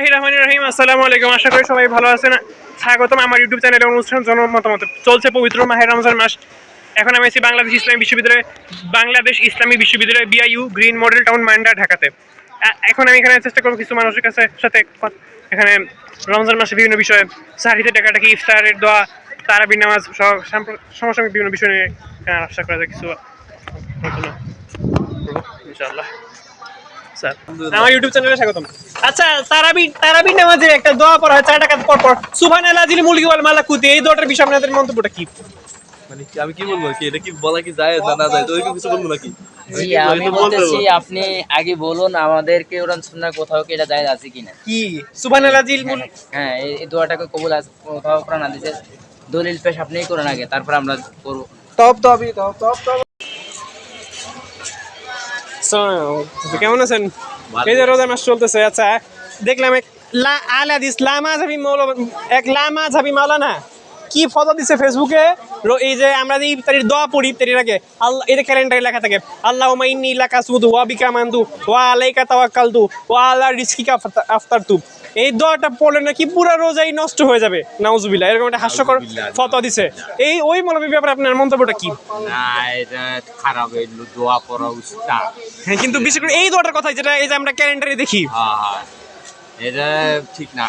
বিসমিল্লাহ রহমান রহিম। আসসালামু আলাইকুম। আশা করি সবাই ভালো আছেন। স্বাগতম আমার ইউটিউব চ্যানেলে অনুষ্ঠান জন মতামত। চলছে পবিত্র মাহের রমজান মাস। এখন আমি আছি বাংলাদেশ ইসলামী বিশ্ববিদ্যালয়ে, বাংলাদেশ ইসলামী বিশ্ববিদ্যালয় BIU green model town Manda, ঢাকাতে। এখন আমি এখানে চেষ্টা করব কিছু মানুষের কাছে সাথে এখানে রমজান মাসে বিভিন্ন বিষয়ে সাহিত্যে টাকাটাকি ইফতারের দোয়া, তারাবির নামাজ সহ সমসাময়িক বিভিন্ন বিষয় নিয়ে আলোচনা করা যায়। কিছু ইনশাআল্লাহ। স্যার আমার ইউটিউব চ্যানেলে স্বাগতম। আচ্ছা তারাবি তারাবি নামাজের একটা দোয়া পড়া হয় চার টাকা পর পর সুবহানাল্লাহ জিল মুলকি ওয়াল মালাকুতি এই দোয়াটার বিষয়ে আপনাদের মন্তব্যটা কি? মানে আমি কি বলব কি? এটা কি বলা কি যায় না না যায়? তো কিছু বলব নাকি? জি আমি বলতেছি আপনি আগে বলুন আমাদেরকে ওরান শুননা কোথাও কি এটা যায় আছে কিনা? কি? সুবহানাল্লাহ মুল হ্যাঁ এই দোয়াটাকে কবুল আছে কোথাও কোরআন হাদিসে দলিল পেশ আপনিই করুন আগে তারপর আমরা করব। কেমন আছেন? এই যে রোজা মাস চলতেছে আচ্ছা দেখলাম এক লা আল লামা যাবি মৌলানা এক লামা যাবি মাওলানা কি ফটো দিছে ফেসবুকে এই যে আমরা যে ইফতারির দোয়া পড়ি ইফতারির আগে আল্লাহ এই যে ক্যালেন্ডারে লেখা থাকে আল্লাহ ইন্নি লাকা সুদু ওয়া বিকা মান্দু ওয়া আলাইকা তাওয়াক্কালতু ওয়া আলা রিজকিকা আফতা- আফতারতু। এই দোয়াটা পড়লে নাকি পুরো রোজাই নষ্ট হয়ে যাবে। নাউজুবিল্লাহ এরকম একটা হাস্যকর ফটো দিছে। এই ওই মৌলবীর ব্যাপারে আপনার মন্তব্যটা কি? না এটা খারাপ দোয়া পড়া উচিত হ্যাঁ কিন্তু বিশেষ করে এই দোয়াটার কথা যেটা এই যে আমরা ক্যালেন্ডারে দেখি। হ্যাঁ হ্যাঁ এটা ঠিক না।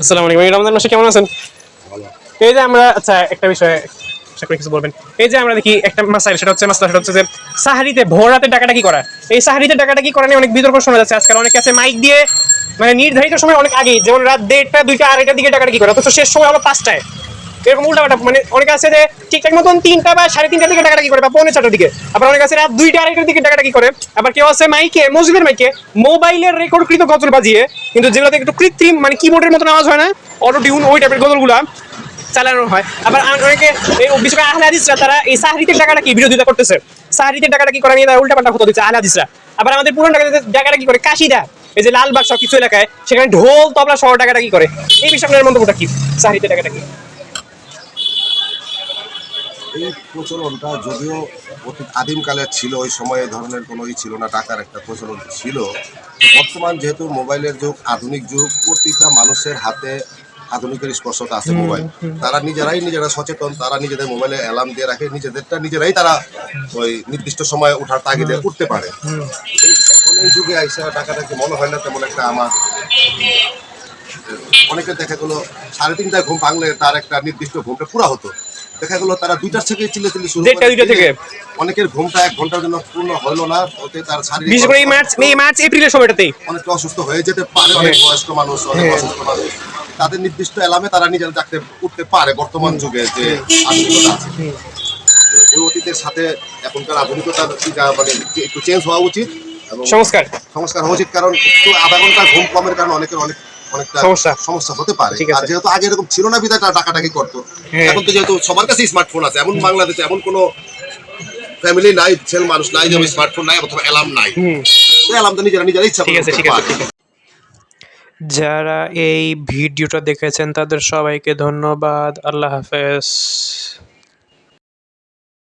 আসসালামু আলাইকুম রমজান মাসে কেমন আছেন? এই যে আমরা আচ্ছা একটা বিষয় আশা করি কিছু বলবেন। এই যে আমরা দেখি একটা মাসাইল সেটা হচ্ছে মাসলা সেটা হচ্ছে যে সাহারিতে ভোর রাতে টাকাটা কি করা। এই সাহারিতে টাকাটা কি করা নিয়ে অনেক বিতর্ক শোনা যাচ্ছে। আজকাল অনেকে আছে মাইক দিয়ে মানে নির্ধারিত সময় অনেক আগেই যেমন রাত দেড়টা দুইটা আড়াইটার দিকে টাকাটা কি করে অথচ শেষ সময় হলো পাঁচটায়। এরকম উল্টাপাল্টা মানে অনেকে আছে যে ঠিকঠাক মতন তিনটা বা সাড়ে তিনটার দিকে টাকাটা কি করে বা পৌনে চারটার দিকে। আবার অনেকে আছে রাত দুইটা, আড়াইটার দিকে টাকাটা কি করে। আবার কেউ আছে মাইকে, মসজিদের মাইকে, মোবাইলের রেকর্ডকৃত গজল বাজিয়ে, কিন্তু যেগুলোতে একটু কৃত্রিম মানে কিবোর্ডের মতন আওয়াজ হয় না অটো টিউন ওই টাইপের গজলগুলা চালানো হয়। আবার অনেকে বিশেষ করে আহলে হাদিসরা, তারা এই সাহরিতের টাকাটা কি বিরোধিতা করতেছে। সাহরিতের টাকাটা কি করে নিয়ে তারা উল্টা পাল্টা কথা দিচ্ছে আহলে হাদিসরা। আবার আমাদের পুরান টাকা টাকাটা কি করে কাশিদা, এই যে লালবাগ সব কিছু এলাকায়, সেখানে ঢোল, তবলা সহ টাকাটা কি করে। এই বিষয়ে আপনার মন্তব্যটা কি? সাহরিতের টাকাটা কি এই প্রচলনটা যদিও অতি আদিমকালের ছিল ওই সময়ে ধরনের কোনো ই ছিল না টাকার একটা প্রচলন ছিল। তো বর্তমান যেহেতু মোবাইলের যুগ আধুনিক যুগ প্রতিটা মানুষের হাতে আধুনিকের স্পর্শতা আছে মোবাইল। তারা নিজেরাই নিজেরা সচেতন তারা নিজেদের মোবাইলে অ্যালার্ম দিয়ে রাখে নিজেদেরটা নিজেরাই তারা ওই নির্দিষ্ট সময়ে ওঠার তাগিদে উঠতে পারে। এখন এই যুগে আইসা টাকাটাকে মনে হয় না তেমন একটা আমার অনেকে দেখা গেলো সাড়ে তিনটায় ঘুম ভাঙলে তার একটা নির্দিষ্ট ঘুমটা পুরা হতো। দেখা গেলো তারা দুইটার থেকে চিল্লে চিল্লে শুরু দেড়টা, দুইটা থেকে। অনেকের ঘুমটা এক ঘণ্টার জন্য পূর্ণ হলো না ওতে তার শারীরিক বিশেষ করে এই মার্চ এই মার্চ এপ্রিলের সময়টাতেই। অনেকটা অসুস্থ হয়ে যেতে পারে অনেক বয়স্ক মানুষ অনেক অসুস্থ মানুষ। তাদের নির্দিষ্ট এলামে তারা নিজেরা ডাকতে উঠতে পারে বর্তমান যুগে যে আধুনিকতা আছে। ওই অতীতের সাথে এখনকার আধুনিকতার দিকটা মানে একটু চেঞ্জ হওয়া উচিত সংস্কার। সংস্কার হওয়া উচিত কারণ একটু আধা ঘণ্টা ঘুম কমের কারণে অনেকের অনেক অনেকটা সমস্যা। সমস্যা হতে পারে। আর যেহেতু আগে এরকম ছিল না তারা টাকাটাকি করতো হ্যাঁ। এখন তো যেহেতু সবার কাছে স্মার্টফোন আছে এমন বাংলাদেশে এমন কোনো ফ্যামিলি নাই ছেলে মানুষ নাই যে স্মার্টফোন নাই অথবা অ্যালার্ম নাই অ্যালার্ম তো নিজেরা নিজেরা ইচ্ছা ঠিক আছে। ঠিক আছে যারা এই ভিডিওটা দেখেছেন তাদের সবাইকে ধন্যবাদ আল্লাহ হাফেজ